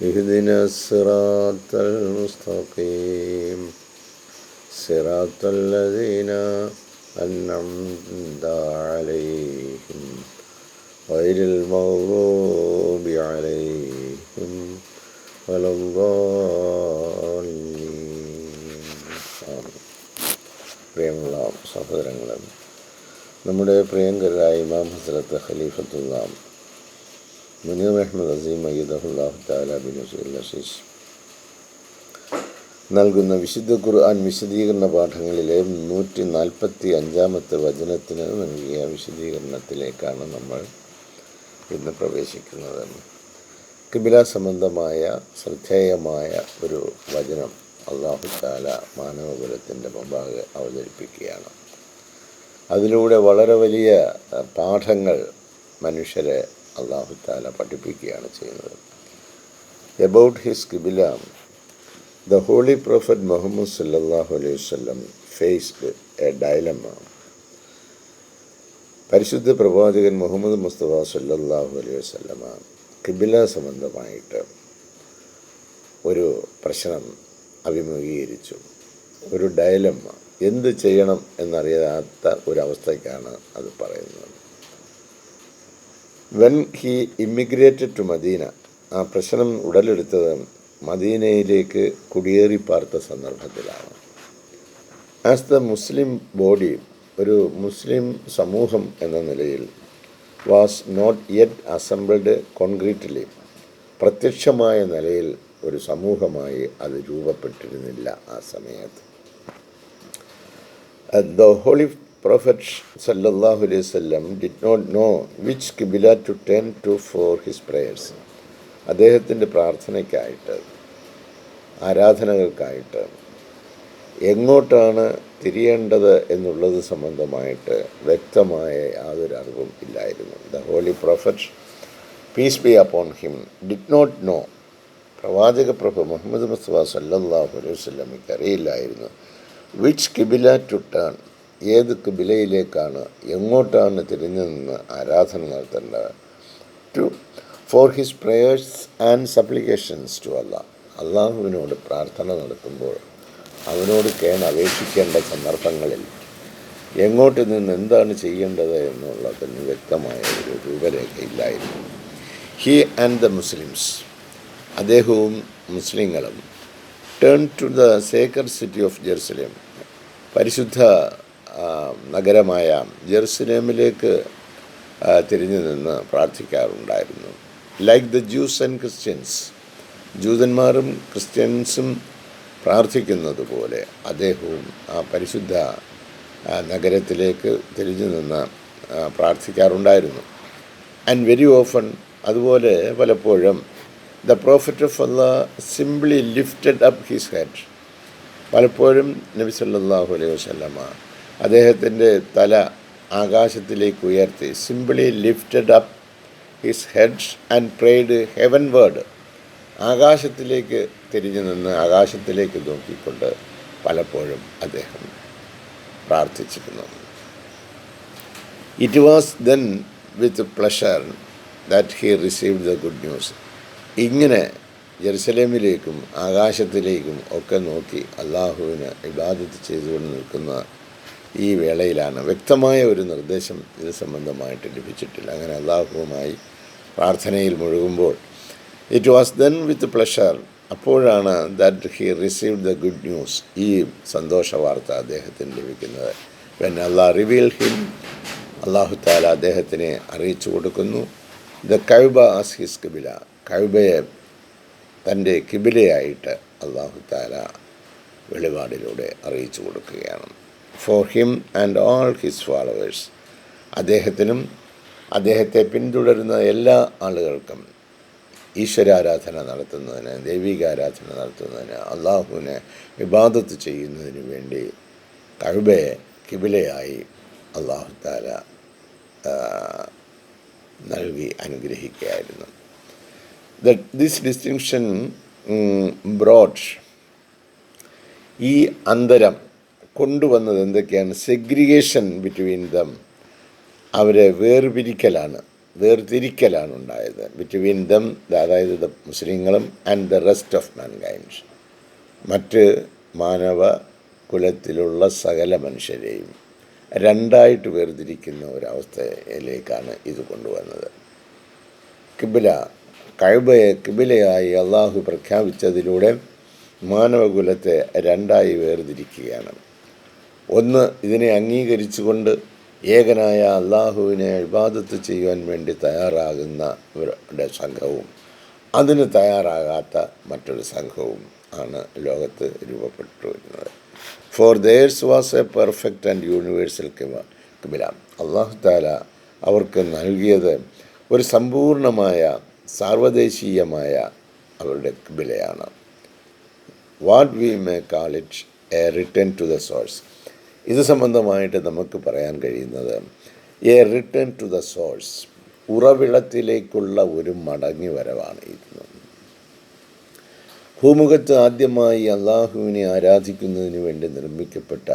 اهدنا الصراط المستقيم صراط الذين أنعمت عليهم غير المغضوب عليهم ولا الضالين آمين. പ്രിയമുള്ള സഹോദരങ്ങളും നമ്മുടെ പ്രിയങ്കരായ ഇമാം ഹസരത്ത് ഖലീഫത്തുള്ള മുനീർ അഹമ്മദ് അസീം അയ്യദുല്ലാഹു താല ബിൻ അസീസ് നൽകുന്ന വിശുദ്ധ ഖുർആൻ വിശദീകരണ പാഠങ്ങളിലെ നൂറ്റി നാൽപ്പത്തി അഞ്ചാമത്തെ വചനത്തിന് നൽകിയ വിശദീകരണത്തിലേക്കാണ് നമ്മൾ ഇന്ന് പ്രവേശിക്കുന്നത്. കിബില സംബന്ധമായ ശ്രദ്ധേയമായ ഒരു വചനം അള്ളാഹു താല മാനവകുലത്തിന്റെ മുമ്പാകെ അവതരിപ്പിക്കുകയാണ്. അതിലൂടെ വളരെ വലിയ പാഠങ്ങൾ മനുഷ്യരെ അള്ളാഹു താല പഠിപ്പിക്കുകയാണ് ചെയ്യുന്നത്. About his qibla the holy prophet Muhammad സല്ലാഹു അലൈഹി വല്ലം ഫേസ്ഡ് എ ഡയലമ പരിശുദ്ധ പ്രവാചകൻ മുഹമ്മദ് മുസ്തഫ സല്ലാഹു അലൈഹി വസ്ലമ കിബില സംബന്ധമായിട്ട് ഒരു പ്രശ്നം അഭിമുഖീകരിച്ചു. ഒരു ഡയലമ്മ എന്ത് ചെയ്യണം എന്നറിയാത്ത ഒരവസ്ഥയ്ക്കാണ് അത് പറയുന്നത്. When he immigrated to Medina ആ പ്രശ്നം ഉടലെടുത്തത് മദീനയിലേക്ക് കുടിയേറി പാർത്ത സന്ദർഭത്തിലാണ്. ആസ് ദ മുസ്ലിം ബോഡി ഒരു മുസ്ലിം സമൂഹം എന്ന നിലയിൽ was not yet assembled concretely പ്രത്യക്ഷമായ നിലയിൽ ഒരു സമൂഹമായി അത് രൂപപ്പെട്ടിരുന്നില്ല ആ സമയത്ത്. ദ ഹോളി പ്രോഫറ്റ് അലൈഹി വസല്ലം did not know which qibla to turn to for his prayers അദ്ദേഹത്തിന്റെ പ്രാർത്ഥനയ്ക്കായിട്ട് ആരാധനകൾക്കായിട്ട് എങ്ങോട്ടാണ് തിരിയേണ്ടത് എന്നുള്ളത് സംബന്ധമായിട്ട് വ്യക്തമായ യാതൊരു അറിവും ഇല്ലായിരുന്നു. The holy prophet peace be upon him did not know പ്രവാചക പ്രഭു മുഹമ്മദ് മുസ്തഫ സല്ലല്ലാഹു അലൈഹി വസല്ലമയ്ക്ക് അറിയില്ലായിരുന്നു വിച്ച് കിബില ടു ടേൺ ഏത് കിബിലയിലേക്കാണ് എങ്ങോട്ടാണ് തിരിഞ്ഞു നിന്ന് ആരാധന നടത്തേണ്ടത്? To for his prayers and supplications to Allah അള്ളാഹുവിനോട് പ്രാർത്ഥന നടത്തുമ്പോൾ അവനോട് കേൺ അപേക്ഷിക്കേണ്ട സന്ദർഭങ്ങളിൽ എങ്ങോട്ട് നിന്ന് എന്താണ് ചെയ്യേണ്ടത് എന്നുള്ളതിന് വ്യക്തമായ ഒരു രൂപരേഖ ഇല്ലായിരുന്നു ഹി ആൻഡ് ദ മുസ്ലിംസ് അദ്ദേഹവും മുസ്ലിങ്ങളും turn to the sacred city of Jerusalem പരിശുദ്ധ നഗരമായ ജെറുസലേമിലേക്ക് തിരിഞ്ഞു നിന്ന് പ്രാർത്ഥിക്കാറുണ്ടായിരുന്നു. Like the Jews and Christians ജൂതന്മാരും ക്രിസ്ത്യൻസും പ്രാർത്ഥിക്കുന്നത് പോലെ അദ്ദേഹവും ആ പരിശുദ്ധ നഗരത്തിലേക്ക് തിരിഞ്ഞു നിന്ന് പ്രാർത്ഥിക്കാറുണ്ടായിരുന്നു. ആൻഡ് വെരി ഓഫൺ അതുപോലെ പലപ്പോഴും the prophet of Allah simply lifted up his head പലപ്പോഴും നബി സല്ലല്ലാഹു അലൈഹി വസല്ലമ അദ്ദേഹത്തിന്റെ തല ആകാശത്തിലേക്ക് ഉയർത്തി. Simply lifted up his heads and prayed heavenward ആകാശത്തിലേക്ക് തിരിഞ്ഞു നിന്ന് ആകാശത്തിലേക്ക് നോക്കിക്കൊണ്ട് പലപ്പോഴും അദ്ദേഹം പ്രാർത്ഥിച്ചിരുന്നു. It was then with pleasure that he receive the good news ഇങ്ങനെ ജെറുസലേമിലേക്കും ആകാശത്തിലേക്കും ഒക്കെ നോക്കി അള്ളാഹുവിന് ഇബാദത്ത് ചെയ്തുകൊണ്ട് നിൽക്കുന്ന ഈ വേളയിലാണ്. വ്യക്തമായ ഒരു നിർദ്ദേശം ഇത് സംബന്ധമായിട്ട് ലഭിച്ചിട്ടില്ല. അങ്ങനെ അള്ളാഹുവുമായി പ്രാർത്ഥനയിൽ മുഴുകുമ്പോൾ it was then with pleasure അപ്പോഴാണ് that he receive the good news ഈ സന്തോഷ വാർത്ത അദ്ദേഹത്തിന് ലഭിക്കുന്നത്. വെൻ അള്ളാഹ് റിവീൽ ഹിം അള്ളാഹു താല അദ്ദേഹത്തിനെ അറിയിച്ചു കൊടുക്കുന്നു. ദ കൈബ ആസ് ഹിസ് കിബില കൈബയെ തന്റെ കിബിലയായിട്ട് അള്ളാഹു താല വെളിപാടിലൂടെ അറിയിച്ചു കൊടുക്കുകയാണ്. For him and all his followers അദ്ദേഹത്തിനും അദ്ദേഹത്തെ പിന്തുടരുന്ന എല്ലാ ആളുകൾക്കും ഈശ്വരാരാധന നടത്തുന്നതിന് ദൈവികാരാധന നടത്തുന്നതിന് അള്ളാഹുവിനെ വിവാദത്ത് ചെയ്യുന്നതിന് വേണ്ടി കഴുബയെ കിബിലയായി അള്ളാഹു താല നൽകി അനുഗ്രഹിക്കുകയായിരുന്നു. ദിസ് ഡിസ്റ്റിങ്ഷൻ ബ്രോഡ് ഈ അന്തരം കൊണ്ടുവന്നത് എന്തൊക്കെയാണ്? സെഗ്രിഗേഷൻ ബിറ്റ്വീൻ ദം അവരെ വേർപിരിക്കലാണ് വേർതിരിക്കലാണ് ഉണ്ടായത്. ബിറ്റ്വീൻ ദം അതായത് ദ മുസ്ലിങ്ങളും and the rest of mankind മറ്റ് മാനവ കുലത്തിലുള്ള സകല മനുഷ്യരെയും രണ്ടായിട്ട് വേർതിരിക്കുന്ന ഒരവസ്ഥയിലേക്കാണ് ഇത് കൊണ്ടുവന്നത്. കിബില കഴുബയെ കിബിലയായി അള്ളാഹു പ്രഖ്യാപിച്ചതിലൂടെ മാനവകുലത്തെ രണ്ടായി വേർതിരിക്കുകയാണ്. ഒന്ന് ഇതിനെ അംഗീകരിച്ചുകൊണ്ട് ഏകനായ അള്ളാഹുവിനെ ഇബാദത്ത് ചെയ്യുവാൻ വേണ്ടി തയ്യാറാകുന്നവരുടെ സംഘവും അതിന് തയ്യാറാകാത്ത മറ്റൊരു സംഘവും ആണ് ലോകത്ത് രൂപപ്പെട്ടു വരുന്നത് for there's was a perfect and universal qibla അള്ളാഹു താല അവർക്ക് നൽകിയത് ഒരു സമ്പൂർണമായ സാർവദേശീയമായ അവരുടെ കിബിലയാണ് what we may call it a return to the source ഇത് സംബന്ധമായിട്ട് നമുക്ക് പറയാൻ കഴിയുന്നത് a return to the source ഉറവിളത്തിലേക്കുള്ള ഒരു മടങ്ങി വരവാണ് ഇത്. ഭൂമുഖത്ത് ആദ്യമായി അള്ളാഹുവിനെ ആരാധിക്കുന്നതിന് വേണ്ടി നിർമ്മിക്കപ്പെട്ട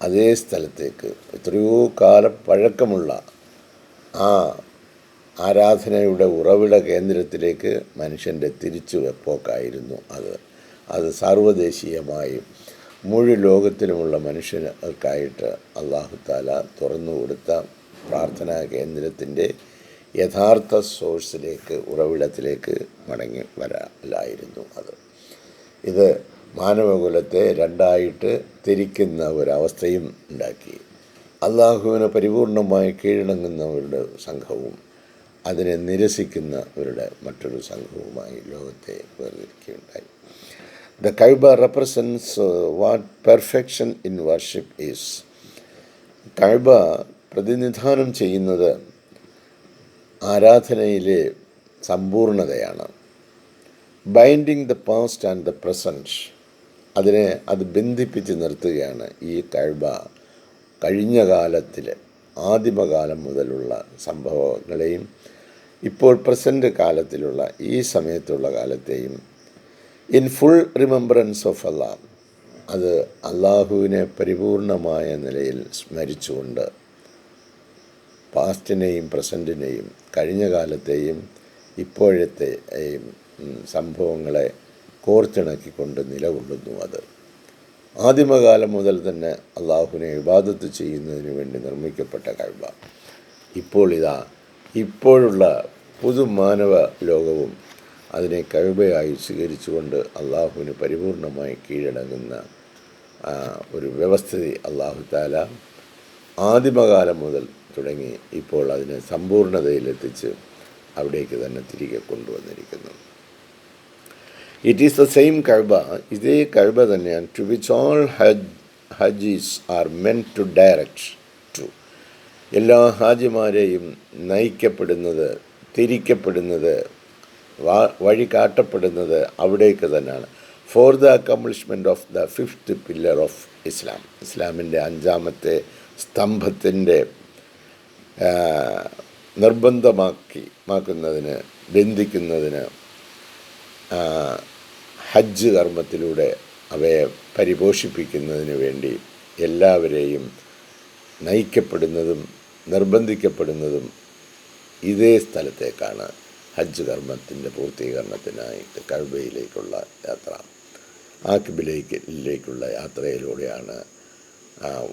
അതേ സ്ഥലത്തേക്ക് എത്രയോ കാലം പഴക്കമുള്ള ആ ആരാധനയുടെ ഉറവിട കേന്ദ്രത്തിലേക്ക് മനുഷ്യന്റെ തിരിച്ചു വെപ്പോക്കായിരുന്നു അത്. അത് സാർവദേശീയമായി മുഴു ലോകത്തിലുമുള്ള മനുഷ്യർക്കായിട്ട് അള്ളാഹു താല തുറന്നു കൊടുത്ത പ്രാർത്ഥനാ കേന്ദ്രത്തിന്റെ യഥാർത്ഥ സോഴ്സിലേക്ക് ഉറവിടത്തിലേക്ക് മടങ്ങി വരാനായിരുന്നു അത്. ഇത് മാനവകുലത്തെ രണ്ടായിട്ട് തിരിക്കുന്ന ഒരവസ്ഥയും ഉണ്ടാക്കി. അള്ളാഹുവിനെ പരിപൂർണമായി കീഴടങ്ങുന്നവരുടെ സംഘവും അതിനെ നിരസിക്കുന്നവരുടെ മറ്റൊരു സംഘവുമായി ലോകത്തെ വേർതിരിക്കുകയുണ്ടായി. The Kaaba represents what perfection in worship is. Kaaba പ്രതിനിധാനം ചെയ്യുന്നത് ആരാധനയിലെ സമ്പൂർണതയാണ് binding the past and the present അതിനെ അത് ബന്ധിപ്പിച്ച് നിർത്തുകയാണ് ഈ കഴിവ കഴിഞ്ഞ കാലത്തിൽ ആദിമകാലം മുതലുള്ള സംഭവങ്ങളെയും ഇപ്പോൾ പ്രസന്റ് കാലത്തിലുള്ള ഈ സമയത്തുള്ള കാലത്തെയും in full remembrance of Allah അത് അള്ളാഹുവിനെ പരിപൂർണമായ നിലയിൽ സ്മരിച്ചുകൊണ്ട് പാസ്റ്റിനെയും പ്രസന്റിനെയും കഴിഞ്ഞ കാലത്തെയും ഇപ്പോഴത്തെ സംഭവങ്ങളെ കോർത്തിണക്കിക്കൊണ്ട് നിലകൊള്ളുന്നു അത്. ആദിമകാലം മുതൽ തന്നെ അള്ളാഹുവിനെ വിവാദത്ത് ചെയ്യുന്നതിന് വേണ്ടി നിർമ്മിക്കപ്പെട്ട കഴിവ ഇപ്പോൾ ഇതാ ഇപ്പോഴുള്ള പുതുമാനവ ലോകവും അതിനെ കഴിവയായി സ്വീകരിച്ചുകൊണ്ട് അള്ളാഹുവിന് പരിപൂർണമായി കീഴടങ്ങുന്ന ഒരു വ്യവസ്ഥിതി അള്ളാഹു താല ആദിമകാലം മുതൽ തുടങ്ങി ഇപ്പോൾ അതിനെ സമ്പൂർണതയിലെത്തിച്ച് അവിടേക്ക് തന്നെ തിരികെ കൊണ്ടുവന്നിരിക്കുന്നു. ഇറ്റ് ഈസ് ദ സെയിം കഴിവ ഇതേ കഴിവ തന്നെയാണ് to which all hajj hajis are meant to direct to എല്ലാ ഹാജിമാരെയും നയിക്കപ്പെടുന്നത് തിരിക്കപ്പെടുന്നത് വഴി കാട്ടപ്പെടുന്നത് അവിടേക്ക് തന്നെയാണ്. For the accomplishment of the fifth pillar of Islam ഇസ്ലാമിന്റെ അഞ്ചാമത്തെ സ്തംഭത്തിന്റെ നിർബന്ധമാക്കി മാക്കുന്നതിന് ബന്ധിക്കുന്നതിന് ഹജ്ജ് കർമ്മത്തിലൂടെ അവയെ പരിപോഷിപ്പിക്കുന്നതിന് വേണ്ടി എല്ലാവരെയും നയിക്കപ്പെടുന്നതും നിർബന്ധിക്കപ്പെടുന്നതും ഇതേ സ്ഥലത്തേക്കാണ്. ഹജ്ജ് കർമ്മത്തിന്റെ പൂർത്തീകരണത്തിനായിട്ട് കഴിവയിലേക്കുള്ള യാത്ര ആക്കിബിലേക്കിലേക്കുള്ള യാത്രയിലൂടെയാണ്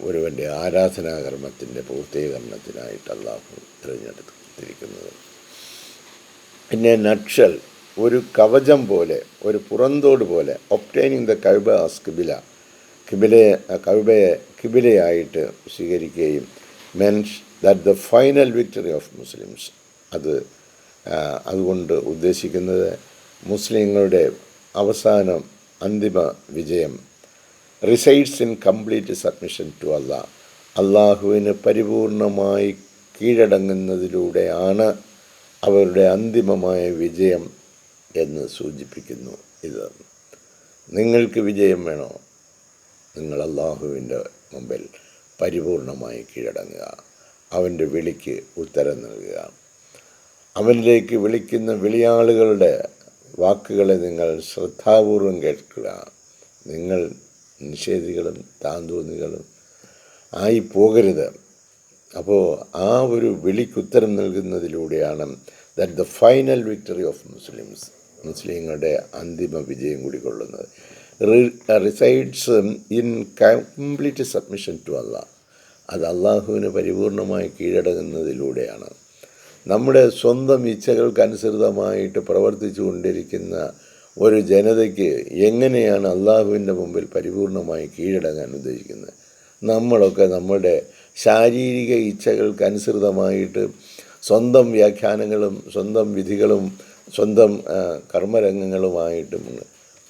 ഒരുവന്റെ ആരാധനാകർമ്മത്തിന്റെ പൂർത്തീകരണത്തിനായിട്ട് അള്ളാഹു തിരഞ്ഞെടുത്തിരിക്കുന്നത്. പിന്നെ നക്ഷൽ ഒരു കവചം പോലെ ഒരു പുറന്തോട് പോലെ ഒപ്റ്റൈനിങ് ദ കൈബ ആസ് കിബില കിബിലയെ കൈബയെ കിബിലയായിട്ട് സ്വീകരിക്കുകയും means that the final victory of Muslims അത് അതുകൊണ്ട് ഉദ്ദേശിക്കുന്നത് മുസ്ലിങ്ങളുടെ അവസാനം അന്തിമ വിജയം. Resides in complete submission to Allah അള്ളാഹുവിന് പരിപൂർണമായി കീഴടങ്ങുന്നതിലൂടെയാണ് അവരുടെ അന്തിമമായ വിജയം എന്ന് സൂചിപ്പിക്കുന്നു ഇത്. നിങ്ങൾക്ക് വിജയം വേണോ? നിങ്ങൾ അള്ളാഹുവിന്റെ മുമ്പിൽ പരിപൂർണമായി കീഴടങ്ങുക. അവന്റെ വിളിക്ക് ഉത്തരം നൽകുക. അവനിലേക്ക് വിളിക്കുന്ന വിളിയാളുകളുടെ വാക്കുകളെ നിങ്ങൾ ശ്രദ്ധാപൂർവം കേൾക്കുക. നിങ്ങൾ നിഷേധികളും താന്തോന്നികളും ആയി പോകരുത് അപ്പോൾ ആ ഒരു വിളിക്കുത്തരം നൽകുന്നതിലൂടെയാണ് that the final victory of Muslims മുസ്ലിങ്ങളുടെ അന്തിമ വിജയം കൂടി കൊള്ളുന്നത്. Resides in complete submission to Allah അത് അള്ളാഹുവിന് പരിപൂർണമായി കീഴടങ്ങുന്നതിലൂടെയാണ്. നമ്മുടെ സ്വന്തം ഇച്ഛകൾക്കനുസൃതമായിട്ട് പ്രവർത്തിച്ചു കൊണ്ടിരിക്കുന്ന ഒരു ജനതയ്ക്ക് എങ്ങനെയാണ് അള്ളാഹുവിന്റെ മുമ്പിൽ പരിപൂർണമായി കീഴടങ്ങാൻ ഉദ്ദേശിക്കുന്നത്? നമ്മളൊക്കെ നമ്മുടെ ശാരീരിക ഇച്ഛകൾക്കനുസൃതമായിട്ട് സ്വന്തം വ്യാഖ്യാനങ്ങളും സ്വന്തം വിധികളും സ്വന്തം കർമ്മരംഗങ്ങളുമായിട്ടുമുണ്ട് കർമ്മരംഗങ്ങളുമായിട്ടും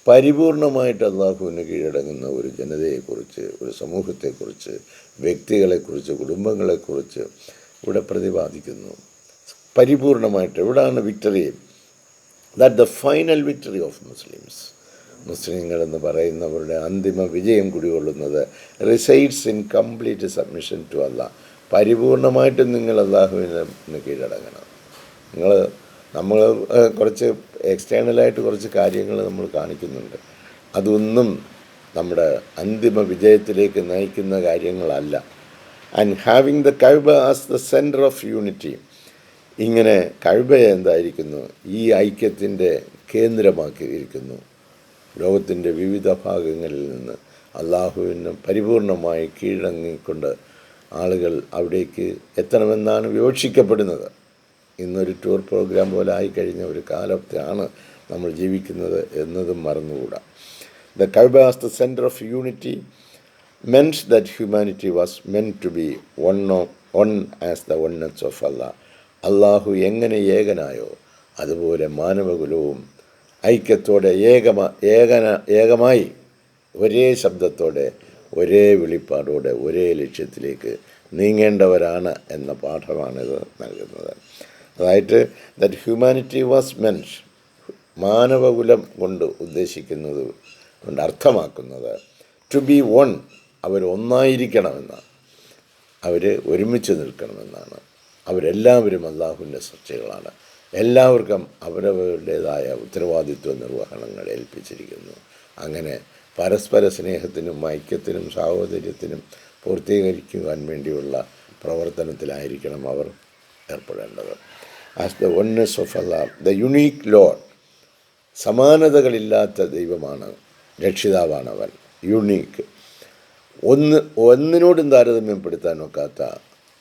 പരിപൂർണമായിട്ട് അള്ളാഹുവിന് കീഴടങ്ങുന്ന ഒരു ജനതയെക്കുറിച്ച് ഒരു സമൂഹത്തെക്കുറിച്ച് വ്യക്തികളെക്കുറിച്ച് കുടുംബങ്ങളെക്കുറിച്ച് ഇവിടെ പ്രതിപാദിക്കുന്നു. പരിപൂർണമായിട്ട്. എവിടെയാണ് victory that the final victory of Muslims മുസ്ലിങ്ങൾ എന്ന് പറയുന്നവരുടെ അന്തിമ വിജയം കുടികൊള്ളുന്നത് resides in complete submission to Allah പരിപൂർണമായിട്ടും നിങ്ങൾ അള്ളാഹുവിന് കീഴടങ്ങണം. നിങ്ങൾ നമ്മൾ കുറച്ച് എക്സ്റ്റേണലായിട്ട് കുറച്ച് കാര്യങ്ങൾ നമ്മൾ കാണിക്കുന്നുണ്ട്. അതൊന്നും നമ്മുടെ അന്തിമ വിജയത്തിലേക്ക് നയിക്കുന്ന കാര്യങ്ങളല്ല. And having the Kaaba as the centre of unity ഇങ്ങനെ കഴിവ എന്തായിരിക്കുന്നു? ഈ ഐക്യത്തിന്റെ കേന്ദ്രമാക്കിയിരിക്കുന്നു. ലോകത്തിന്റെ വിവിധ ഭാഗങ്ങളിൽ നിന്ന് അള്ളാഹുവിന് പരിപൂർണമായി കീഴടങ്ങിക്കൊണ്ട് ആളുകൾ അവിടേക്ക് എത്തണമെന്നാണ് വിവക്ഷിക്കപ്പെടുന്നത്. ഇന്നൊരു ടൂർ പ്രോഗ്രാം പോലെ ആയിക്കഴിഞ്ഞ ഒരു കാലത്താണ് നമ്മൾ ജീവിക്കുന്നത് എന്നതും മറന്നുകൂടാ. The as the centre of unity means that humanity was meant to be one of one as the oneness of Allah അള്ളാഹു എങ്ങനെ ഏകനായോ അതുപോലെ മാനവകുലവും ഐക്യത്തോടെ ഏകമ ഏകന ഏകമായി ഒരേ ശബ്ദത്തോടെ ഒരേ വെളിപ്പാടോടെ ഒരേ ലക്ഷ്യത്തിലേക്ക് നീങ്ങേണ്ടവരാണ് എന്ന പാഠമാണിത് നൽകുന്നത്. അതായത് ദറ്റ് ഹ്യൂമാനിറ്റി വാസ് മെൻഷ് മാനവകുലം കൊണ്ട് ഉദ്ദേശിക്കുന്നത് കൊണ്ട് അർത്ഥമാക്കുന്നത് ടു ബി വൺ അവർ ഒന്നായിരിക്കണമെന്നാണ് അവർ ഒരുമിച്ച് നിൽക്കണമെന്നാണ്. അവരെല്ലാവരും അള്ളാഹുവിന്റെ സൃഷ്ടികളാണ്. എല്ലാവർക്കും അവരവരുടേതായ ഉത്തരവാദിത്വ നിർവഹണങ്ങൾ ഏൽപ്പിച്ചിരിക്കുന്നു. അങ്ങനെ പരസ്പര സ്നേഹത്തിനും ഐക്യത്തിനും സാഹോദര്യത്തിനും പൂർത്തീകരിക്കുവാൻ വേണ്ടിയുള്ള പ്രവർത്തനത്തിലായിരിക്കണം അവർ ഏർപ്പെടേണ്ടത്. As the oneness of Allah the unique lord സമാനതകളില്ലാത്ത ദൈവമാണ് രക്ഷിതാവാണ് അവൻ യുണീക്ക് ഒന്ന് ഒന്നിനോടും താരതമ്യപ്പെടുത്താൻ ഒക്കാത്ത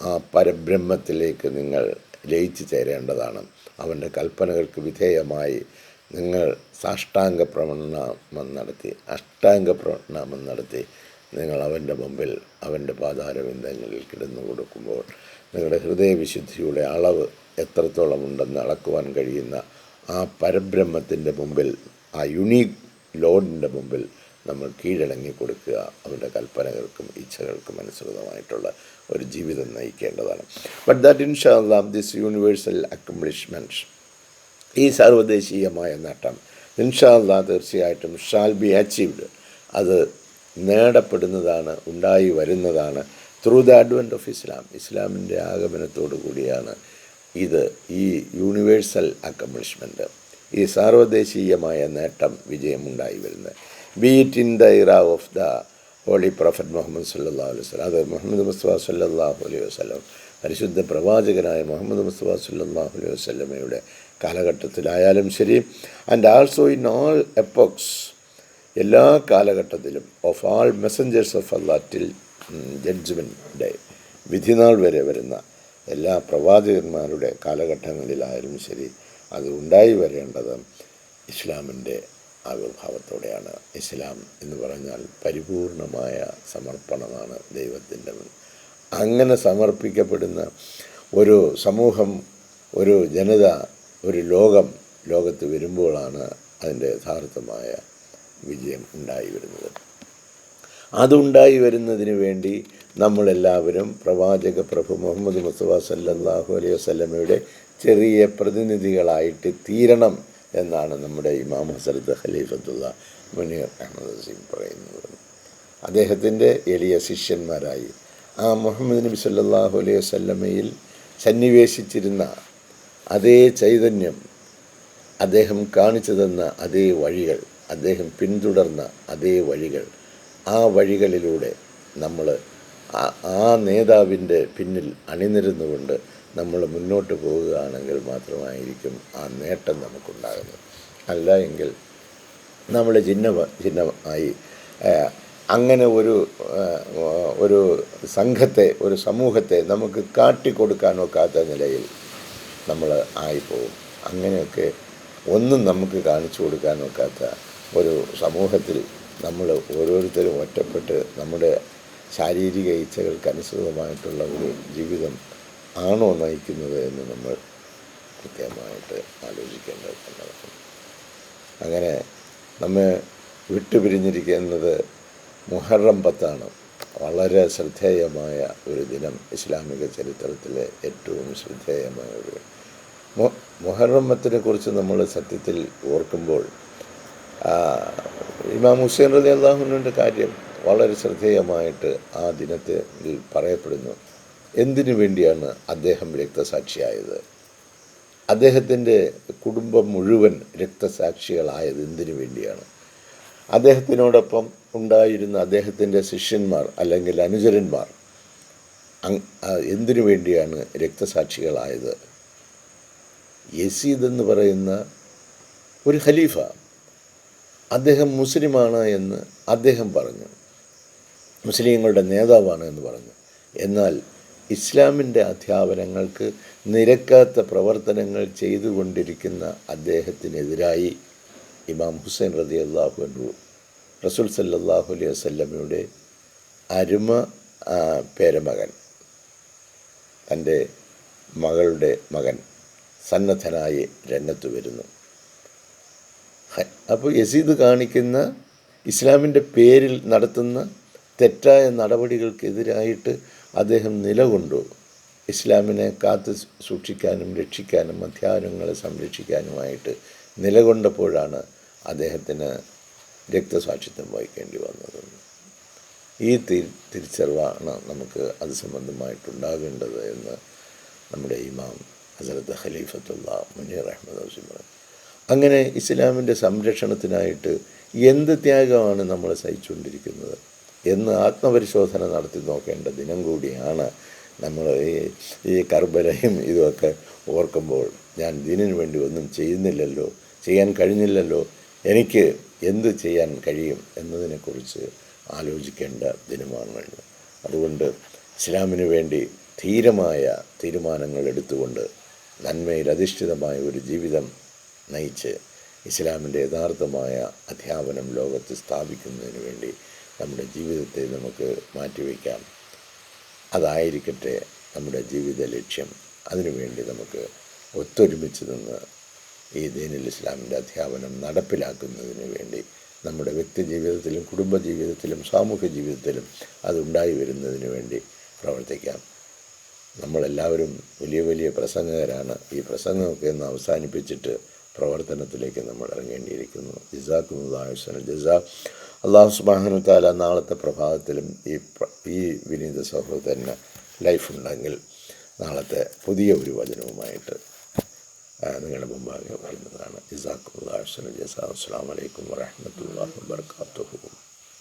ആ പരബ്രഹ്മത്തിലേക്ക് നിങ്ങൾ ലയിച്ചു ചേരേണ്ടതാണ്. അവന്റെ കൽപ്പനകൾക്ക് വിധേയമായി നിങ്ങൾ സാഷ്ടാംഗ പ്രവണമം നടത്തി അഷ്ടാംഗ പ്രവണമം നടത്തി നിങ്ങൾ അവന്റെ മുമ്പിൽ അവന്റെ പാതാരവിന്ദങ്ങളിൽ കിടന്നു കൊടുക്കുമ്പോൾ നിങ്ങളുടെ ഹൃദയവിശുദ്ധിയുടെ അളവ് എത്രത്തോളം ഉണ്ടെന്ന് അളക്കുവാൻ കഴിയുന്ന ആ പരബ്രഹ്മത്തിന്റെ മുമ്പിൽ ആ യുണീക് ലോഡിന്റെ മുമ്പിൽ നമ്മൾ കീഴടങ്ങി കൊടുക്കുക. അവരുടെ കൽപ്പനകൾക്കും ഇച്ഛകൾക്കും അനുസൃതമായിട്ടുള്ള ഒരു ജീവിതം നയിക്കേണ്ടതാണ്. But that inshallah this universal accomplishments ഈ സർവദേശീയമായ നേട്ടം. ഇൻഷാല്ല തീർച്ചയായിട്ടും ഷാൽ ബി അച്ചീവ്ഡ് അത് നേടപ്പെടുന്നതാണ് ഉണ്ടായി വരുന്നതാണ്. Through the advent of Islam ഇസ്ലാമിന്റെ ആഗമനത്തോടു കൂടിയാണ് ഇത് ഈ യൂണിവേഴ്സൽ അക്കംപ്ലിഷ്മെന്റ് ഈ സാർവദേശീയമായ നേട്ടം വിജയമുണ്ടായി വരുന്നത്. Be it in the era of the holy prophet Muhammad സല്ലാ അലൈഹി വസ്ലം അത് മുഹമ്മദ് മുസ്തഫ സല്ലാഹു അലൈഹി വസ്ലം പരിശുദ്ധ പ്രവാചകനായ മുഹമ്മദ് മുസ്തഫ സല്ലാഹു അലൈഹി വസ്ലമയുടെ കാലഘട്ടത്തിലായാലും ശരി and also in all epochs എല്ലാ കാലഘട്ടത്തിലും of all messengers of Allah till judgment day വിധിനാൾ വരെ വരുന്ന എല്ലാ പ്രവാചകന്മാരുടെ കാലഘട്ടങ്ങളിലായാലും ശരി അത് ഉണ്ടായി വരേണ്ടത് ഇസ്ലാമിന്റെ ആവിർഭാവത്തോടെയാണ് ഇസ്ലാം എന്ന് പറഞ്ഞാൽ പരിപൂർണമായ സമർപ്പണമാണ് ദൈവത്തിന്റെ അങ്ങനെ സമർപ്പിക്കപ്പെടുന്ന ഒരു സമൂഹം ഒരു ജനത ഒരു ലോകം ലോകത്ത് വരുമ്പോഴാണ് അതിന്റെ യഥാർത്ഥമായ വിജയം ഉണ്ടായി വരുന്നത്. അതുണ്ടായി വരുന്നതിന് വേണ്ടി നമ്മളെല്ലാവരും പ്രവാചക പ്രഭു മുഹമ്മദ് മുസ്തഫ സല്ലാഹു അലൈഹി വസ്ലമയുടെ ചെറിയ പ്രതിനിധികളായിട്ട് തീരണം എന്നാണ് നമ്മുടെ ഇമാം ഹസരത്ത് ഖലീഫത്തുള്ള മുനീർ അഹമ്മദ് സിംഗ് പറയുന്നത്. അദ്ദേഹത്തിന്റെ എളിയ ശിഷ്യന്മാരായി ആ മുഹമ്മദ് നബി സല്ലാഹു അലൈഹി വസല്ലമയിൽ സന്നിവേശിച്ചിരുന്ന അതേ ചൈതന്യം അദ്ദേഹം കാണിച്ചു തന്ന അതേ വഴികൾ അദ്ദേഹം പിന്തുടർന്ന അതേ വഴികൾ ആ വഴികളിലൂടെ നമ്മൾ ആ- നേതാവിന്റെ പിന്നിൽ അണിനിരുന്നുകൊണ്ട് നമ്മൾ മുന്നോട്ട് പോവുകയാണെങ്കിൽ മാത്രമായിരിക്കും ആ നേട്ടം നമുക്കുണ്ടാകുന്നത്. അല്ല എങ്കിൽ നമ്മൾ ചിഹ്ന ചിഹ്നമായി അങ്ങനെ ഒരു ഒരു സംഘത്തെ ഒരു സമൂഹത്തെ നമുക്ക് കാട്ടിക്കൊടുക്കാൻ ഒക്കാത്ത നിലയിൽ നമ്മൾ ആയിപ്പോവും. അങ്ങനെയൊക്കെ ഒന്നും നമുക്ക് കാണിച്ചു കൊടുക്കാൻ ഒക്കാത്ത ഒരു സമൂഹത്തിൽ നമ്മൾ ഓരോരുത്തരും ഒറ്റപ്പെട്ട് നമ്മുടെ ശാരീരിക ഇച്ഛകൾക്ക് അനുസൃതമായിട്ടുള്ള ഒരു ജീവിതം ആണോ നയിക്കുന്നത് എന്ന് നമ്മൾ കൃത്യമായിട്ട് ആലോചിക്കേണ്ടതുണ്ട് അങ്ങനെ നമ്മെ വിട്ടുപിരിഞ്ഞിരിക്കുന്നത് മുഹറം പത്താണ്. വളരെ ശ്രദ്ധേയമായ ഒരു ദിനം ഇസ്ലാമിക ചരിത്രത്തിലെ ഏറ്റവും ശ്രദ്ധേയമായ ഒരു മുഹറമ്മത്തിനെ മുഹറം കുറിച്ച് നമ്മൾ സത്യത്തിൽ ഓർക്കുമ്പോൾ ഇമാം ഹുസൈൻ റലി അള്ളാഹുവിന്റെ കാര്യം വളരെ ശ്രദ്ധേയമായിട്ട് ആ ദിനത്തെ പറയപ്പെടുന്നു. എന്തിനു വേണ്ടിയാണ് അദ്ദേഹം രക്തസാക്ഷിയായത്? അദ്ദേഹത്തിന്റെ കുടുംബം മുഴുവൻ രക്തസാക്ഷികളായത് എന്തിനു വേണ്ടിയാണ്? അദ്ദേഹത്തിനോടൊപ്പം ഉണ്ടായിരുന്ന അദ്ദേഹത്തിന്റെ ശിഷ്യന്മാർ അല്ലെങ്കിൽ അനുചരന്മാർ എന്തിനു വേണ്ടിയാണ് രക്തസാക്ഷികളായത്? യസീദ് എന്ന് പറയുന്ന ഒരു ഖലീഫ അദ്ദേഹം മുസ്ലിമാണ് എന്ന് അദ്ദേഹം പറഞ്ഞു. മുസ്ലിങ്ങളുടെ നേതാവാണ് എന്ന് പറഞ്ഞു. എന്നാൽ ഇസ്ലാമിന്റെ അധ്യാപനങ്ങൾക്ക് നിരക്കാത്ത പ്രവർത്തനങ്ങൾ ചെയ്തുകൊണ്ടിരിക്കുന്ന അദ്ദേഹത്തിനെതിരായി ഇമാം ഹുസൈൻ റതി അള്ളാഹു അൻഹു റസൂൽ സല്ലല്ലാഹു അലൈഹി വസല്ലമയുടെ അരുമ പേരമകൻ തന്റെ മകളുടെ മകൻ സന്നദ്ധനായി രംഗത്ത് വരുന്നു. അപ്പോൾ യസീദ് കാണിക്കുന്ന ഇസ്ലാമിന്റെ പേരിൽ നടത്തുന്ന തെറ്റായ നടപടികൾക്കെതിരായിട്ട് അദ്ദേഹം നിലകൊണ്ടു. ഇസ്ലാമിനെ കാത്തു സൂക്ഷിക്കാനും രക്ഷിക്കാനും അധ്യാപനങ്ങളെ സംരക്ഷിക്കാനുമായിട്ട് നിലകൊണ്ടപ്പോഴാണ് അദ്ദേഹത്തിന് രക്തസാക്ഷിത്വം വഹിക്കേണ്ടി വന്നത്. ഈ തിരി തിരിച്ചറിവാണ് നമുക്ക് അത് സംബന്ധമായിട്ടുണ്ടാകേണ്ടത് എന്ന് നമ്മുടെ ഇമാം ഹസരത്ത് ഖലീഫത്തുള്ള മുനീർ അഹമ്മദ് പറഞ്ഞു. അങ്ങനെ ഇസ്ലാമിന്റെ സംരക്ഷണത്തിനായിട്ട് എന്ത് ത്യാഗമാണ് നമ്മൾ സഹിച്ചുകൊണ്ടിരിക്കുന്നത്? എന്ന് ആത്മപരിശോധന നടത്തി നോക്കേണ്ട ദിനം കൂടിയാണ് നമ്മൾ ഈ ഈ കർബലയും ഇതുമൊക്കെ ഓർക്കുമ്പോൾ ഞാൻ ദീനിനു വേണ്ടി ഒന്നും ചെയ്യുന്നില്ലല്ലോ ചെയ്യാൻ കഴിഞ്ഞില്ലല്ലോ എനിക്ക് എന്ത് ചെയ്യാൻ കഴിയും എന്നതിനെക്കുറിച്ച് ആലോചിക്കേണ്ട ദിനമാണ് അതുകൊണ്ട് ഇസ്ലാമിന് വേണ്ടി ധീരമായ തീരുമാനങ്ങൾ എടുത്തുകൊണ്ട് നന്മയിൽ അധിഷ്ഠിതമായ ഒരു ജീവിതം നയിച്ച് ഇസ്ലാമിന്റെ യഥാർത്ഥമായ അധ്യാപനം ലോകത്ത് സ്ഥാപിക്കുന്നതിന് വേണ്ടി നമ്മുടെ ജീവിതത്തെ നമുക്ക് മാറ്റിവെക്കാം അതായിരിക്കട്ടെ നമ്മുടെ ജീവിത ലക്ഷ്യം. അതിനുവേണ്ടി നമുക്ക് ഒത്തൊരുമിച്ച് നിന്ന് ഈ ദീനുൽ ഇസ്ലാമിന്റെ അധ്യാപനം നടപ്പിലാക്കുന്നതിന് വേണ്ടി നമ്മുടെ വ്യക്തി ജീവിതത്തിലും കുടുംബ ജീവിതത്തിലും സാമൂഹ്യ ജീവിതത്തിലും അതുണ്ടായി വരുന്നതിന് വേണ്ടി പ്രവർത്തിക്കാം. നമ്മളെല്ലാവരും വലിയ വലിയ പ്രസംഗകരാണ്. ഈ പ്രസംഗമൊക്കെ ഒന്ന് അവസാനിപ്പിച്ചിട്ട് പ്രവർത്തനത്തിലേക്ക് നമ്മൾ ഇറങ്ങേണ്ടിയിരിക്കുന്നു. ജസാക്കുമുല്ലാഹുസ്വലം ജസാ അള്ളാഹു സുബാഹനു താല നാളത്തെ പ്രഭാതത്തിലും ഈ ഈ വിനീത സഹോദരന് ലൈഫുണ്ടെങ്കിൽ നാളത്തെ പുതിയ ഒരു വചനവുമായിട്ട് നിങ്ങളുടെ മുമ്പാകെ വരുന്നതാണ്. ജസാക്കുമുല്ലാഹുസ്വലം ജസാ അസ്സാം വലൈക്കും വാഹമത്തല്ലാ വാബർക്കാത്തു